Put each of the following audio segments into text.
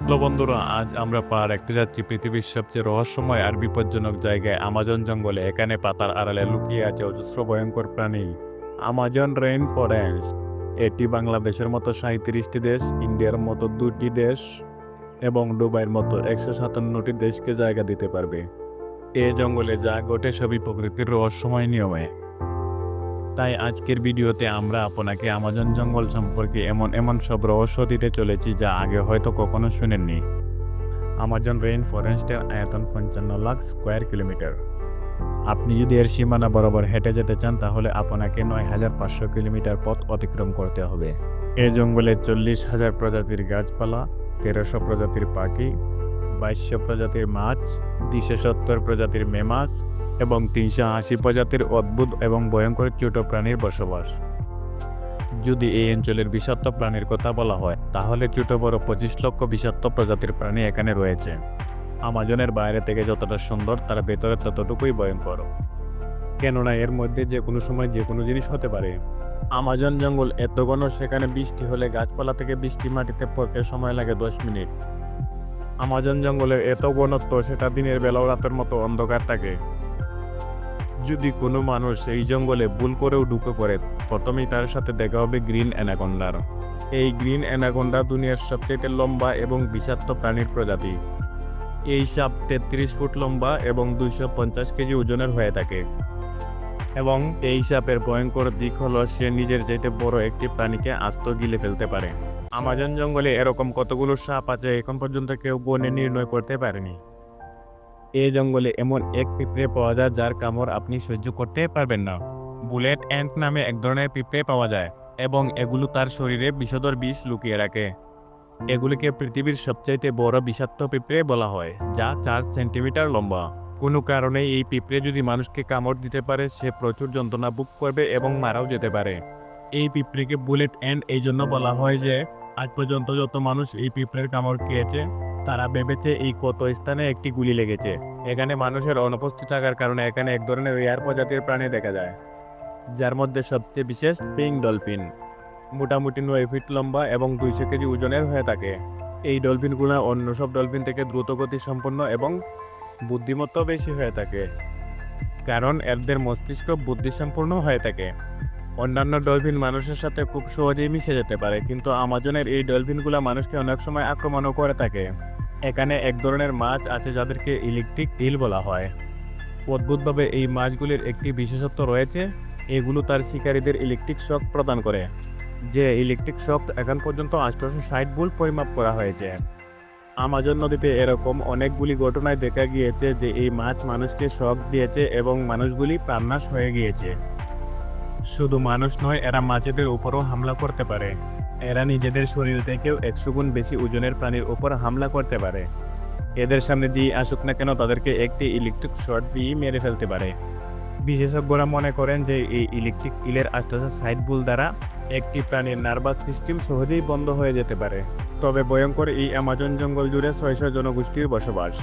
Hello বন্ধুরা, আজ আমরা পার একটি যাচ্ছি পৃথিবীর সবচেয়ে রহস্যময় আর বিপজ্জনক জায়গায় আমাজন জঙ্গলে এখানে পাতার আড়ালে লুকিয়ে আছে অজস্র ভয়ঙ্কর প্রাণী। আমাজন রেইন ফরেস্ট এটি বাংলাদেশের মতো সাঁত্রিশটি দেশ, ইন্ডিয়ার মতো দুটি দেশ এবং দুবাইয়ের মতো একশো সাতান্নটি দেশকে জায়গা দিতে পারবে। এ জঙ্গলে যা ঘটে সবই প্রকৃতির রহস্যময় নিয়মে। তাই আজকের ভিডিওতে আমরা আপনাকে আমাজন জঙ্গল সম্পর্কে এমন এমন সব রহস্য দিতে চলেছি যা আগে হয়তো কখনো শুনেননি। আমাজন রেইন ফরেস্টের আয়তন পঞ্চান্ন লাখ স্কোয়ার কিলোমিটার আপনি যদি এর সীমানা বরাবর হেঁটে যেতে চান, তাহলে আপনাকে নয় হাজার পাঁচশো কিলোমিটার পথ অতিক্রম করতে হবে। এ জঙ্গলে চল্লিশ হাজার প্রজাতির গাছপালা, তেরোশো প্রজাতির পাখি, বাইশশো প্রজাতির মাছ, দুইশো সত্তর প্রজাতির মেমাস এবং তিনশো আশি প্রজাতির অদ্ভুত এবং ভয়ঙ্কর ছোট প্রাণীর বসবাস। যদি এই অঞ্চলের বিষাক্ত প্রাণীর কথা বলা হয়, তাহলে ছোট বড় পঁচিশ লক্ষ বিষাক্ত প্রজাতির প্রাণী এখানে রয়েছে। আমাজনের বাইরে থেকে যতটা সুন্দর, তার ভেতরে ততটুকুই ভয়ঙ্কর। কেননা এর মধ্যে যে কোনো সময় যে কোনো জিনিস হতে পারে। আমাজন জঙ্গল এত ঘন, সেখানে বৃষ্টি হলে গাছপালা থেকে বৃষ্টি মাটিতে পড়তে সময় লাগে দশ মিনিট। আমাজন জঙ্গলে এত ঘনত্ব, সেটা দিনের বেলাও রাতের মতো অন্ধকার থাকে। যদি কোনো মানুষ এই জঙ্গলে ভুল করেও ঢুকে পড়ে, প্রথমেই তার সাথে দেখা হবে গ্রিন অ্যানাকোন্ডার। এই গ্রিন অ্যানাকোন্ডা দুনিয়ার সবচেয়ে লম্বা এবং বিষাক্ত প্রাণীর প্রজাতি। এই সাপ তেত্রিশ ফুট লম্বা এবং দুইশো পঞ্চাশ কেজি ওজনের হয়ে থাকে। এবং এই সাপের ভয়ঙ্কর দিক হলো সে নিজের যেতে বড় একটি প্রাণীকে আস্ত গিলে ফেলতে পারে। আমাজন জঙ্গলে এরকম কতগুলো সাপ আছে, এখন পর্যন্ত কেউ বনে নির্ণয় করতে পারেনি। এই জঙ্গলে এমন এক পিঁপড়ে পাওয়া যায় যার কামড় আপনি সহ্য করতে পারবেন না। বুলেট অ্যান্ট নামে এক ধরনের পিঁপড়ে পাওয়া যায় এবং এগুলো তার শরীরে বিষধর বিষ লুকিয়ে রাখে। এগুলিকে পৃথিবীর সবচাইতে বড় বিষাক্ত পিঁপড়ে বলা হয়, যা চার সেন্টিমিটার লম্বা। কোনো কারণে এই পিঁপড়ে যদি মানুষকে কামড় দিতে পারে, সে প্রচুর যন্ত্রণা বুক করবে এবং মারাও যেতে পারে। এই পিঁপড়েকে বুলেট অ্যান্ড এই জন্য বলা হয় যে, আজ পর্যন্ত যত মানুষ এই পিঁপড়ের কামড় খেয়েছে তারা ভেবেছে এই কত স্থানে একটি গুলি লেগেছে। এখানে মানুষের অনুপস্থিত থাকার কারণে এখানে এক ধরনের রেয়ার প্রজাতির প্রাণী দেখা যায়, যার মধ্যে সবচেয়ে বিশেষ পিঙ্ক ডলফিন। মোটামুটি নয় ফিট লম্বা এবং দুইশো কেজি ওজনের হয়ে থাকে। এই ডলফিনগুলো অন্য সব ডলফিন থেকে দ্রুত গতি সম্পন্ন এবং বুদ্ধিমত্তাও বেশি হয়ে থাকে, কারণ এদের মস্তিষ্ক বুদ্ধিসম্পন্ন হয়ে থাকে। অন্যান্য ডলফিন মানুষের সাথে খুব সহজেই মিশে যেতে পারে, কিন্তু আমাজনের এই ডলফিনগুলো মানুষকে অনেক সময় আক্রমণও করে থাকে। এখানে এক ধরনের মাছ আছে যাদেরকে ইলেকট্রিক ইল বলা হয়। অদ্ভুতভাবে এই মাছগুলির একটি বিশেষত্ব রয়েছে, এগুলো তার শিকারীদের ইলেকট্রিক শক প্রদান করে, যে ইলেকট্রিক শক এখন পর্যন্ত আঠারোশো ষাট বুল পরিমাপ করা হয়েছে। আমাজন নদীতে এরকম অনেকগুলি ঘটনায় দেখা গিয়েছে যে এই মাছ মানুষকে শক দিয়েছে এবং মানুষগুলি প্রাণনাশ হয়ে গিয়েছে। শুধু মানুষ নয়, এরা মাছেদের উপরও হামলা করতে পারে। এরা নিজেদের শরীর থেকেও একশো গুণ বেশি ওজনের প্রাণীর উপর হামলা করতে পারে। এদের সামনে যেই আসুক না কেন, তাদেরকে একটি ইলেকট্রিক শর্ট দিয়ে মেরে ফেলতে পারে। বিশেষজ্ঞরা মনে করেন যে এই ইলেকট্রিক ইলের আশপাশে সাইড বুল দ্বারা একটি প্রাণীর নার্ভাস সিস্টেম সহজেই বন্ধ হয়ে যেতে পারে। তবে ভয়ঙ্কর এই অ্যামাজন জঙ্গল জুড়ে ছয়শো জনগোষ্ঠীর বসবাস।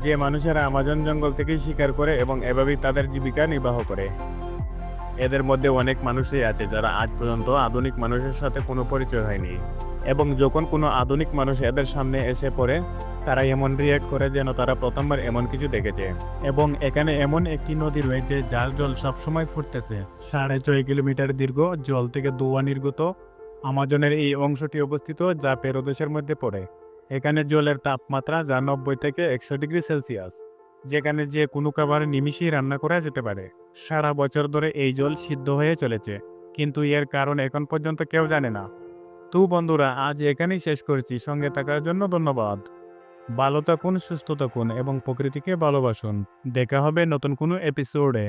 যে মানুষেরা অ্যামাজন জঙ্গল থেকেই শিকার করে এবং এভাবেই তাদের জীবিকা নির্বাহ করে। এদের মধ্যে অনেক মানুষই আছে যারা আজ পর্যন্ত আধুনিক মানুষের সাথে কোনো পরিচয় হয়নি। এবং যখন কোনো আধুনিক মানুষ এদের সামনে এসে পড়ে, তারা এমন রিয়াক্ট করে যেন তারা প্রথমবার এমন কিছু দেখেছে। এবং এখানে এমন একটি নদী রয়েছে যার জল সবসময় ফুটতেছে। সাড়ে ছয় কিলোমিটার দীর্ঘ, জল থেকে দোয়া নির্গত আমাজনের এই অংশটি অবস্থিত যা পেরোদেশের মধ্যে পড়ে। এখানে জলের তাপমাত্রা যা নব্বই থেকে একশো ডিগ্রি সেলসিয়াস। যেখানে যে কোনো খাবার নিমিশেই রান্না করা যেতে পারে। সারা বছর ধরে এই জল সিদ্ধ হয়ে চলেছে, কিন্তু এর কারণ এখন পর্যন্ত কেউ জানে না। তু বন্ধুরা, আজ এখানেই শেষ করছি। সঙ্গে থাকার জন্য ধন্যবাদ। ভালো থাকুন, সুস্থ থাকুন এবং প্রকৃতিকে ভালোবাসুন। দেখা হবে নতুন কোনো এপিসোডে